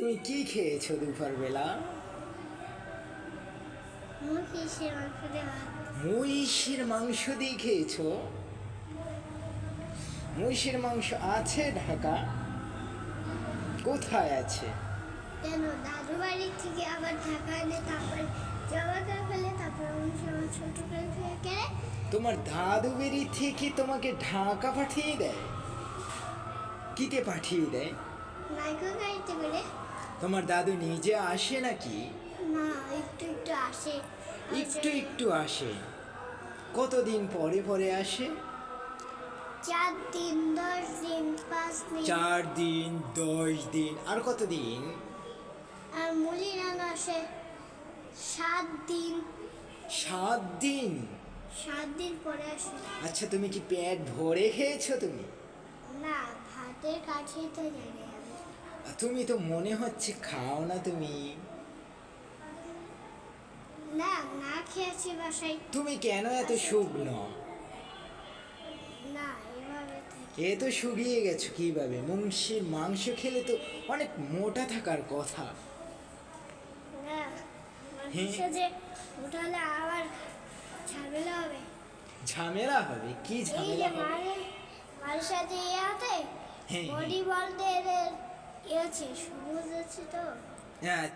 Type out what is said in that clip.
তুমি কি খেয়েছো মাংস দেওয়া মহিষের মাংস দিয়ে খেয়েছো? মহিষের মাংস আছে ঢাকা? কোথায় আছে? কেন? দাদু বাড়ি থেকে আবার ঢাকা এনে তারপরে জমা করে ফেলে তারপর মাংস মাংস টুকরে তোমার দাদু বেরি থেকে তোমাকে ঢাকা পাঠিয়ে দেয়? কিতে পাঠিয়ে দেয়? নাইকো গাড়িতে করে। তোমার দাদু নিজে আসে নাকি? না একটু একটু আসে। একটু একটু আসে। কতদিন পরে পরে আসে? চার দিন দশ দিন পাঁচ দিন। চার দিন দশ দিন আর কত দিন আর মুলি রান আসে সাত দিন। সাত দিন? সাত দিন পরে আসে। আচ্ছা তুমি কি পেট ভরে খেয়েছো তুমি? না ভাতের কাছেই তো আমি। তুমি তো মনে হচ্ছে খাও না তুমি। না না খেয়েছি বাসায়। তুমি কেন এত শুকনো? না এ তো শুকিয়ে গেছো কীভাবে? মুংশির মাংস খেলে তো অনেক মোটা থাকার কথা। হ্যাঁ। ঝামেলা হবে। ঝামেলা হবে? কি ঝামেলা হবে? হ্যাঁ, হ্যাঁ। বডি বলদের ইয়ে আছে সবুজ আছে তো। হ্যাঁ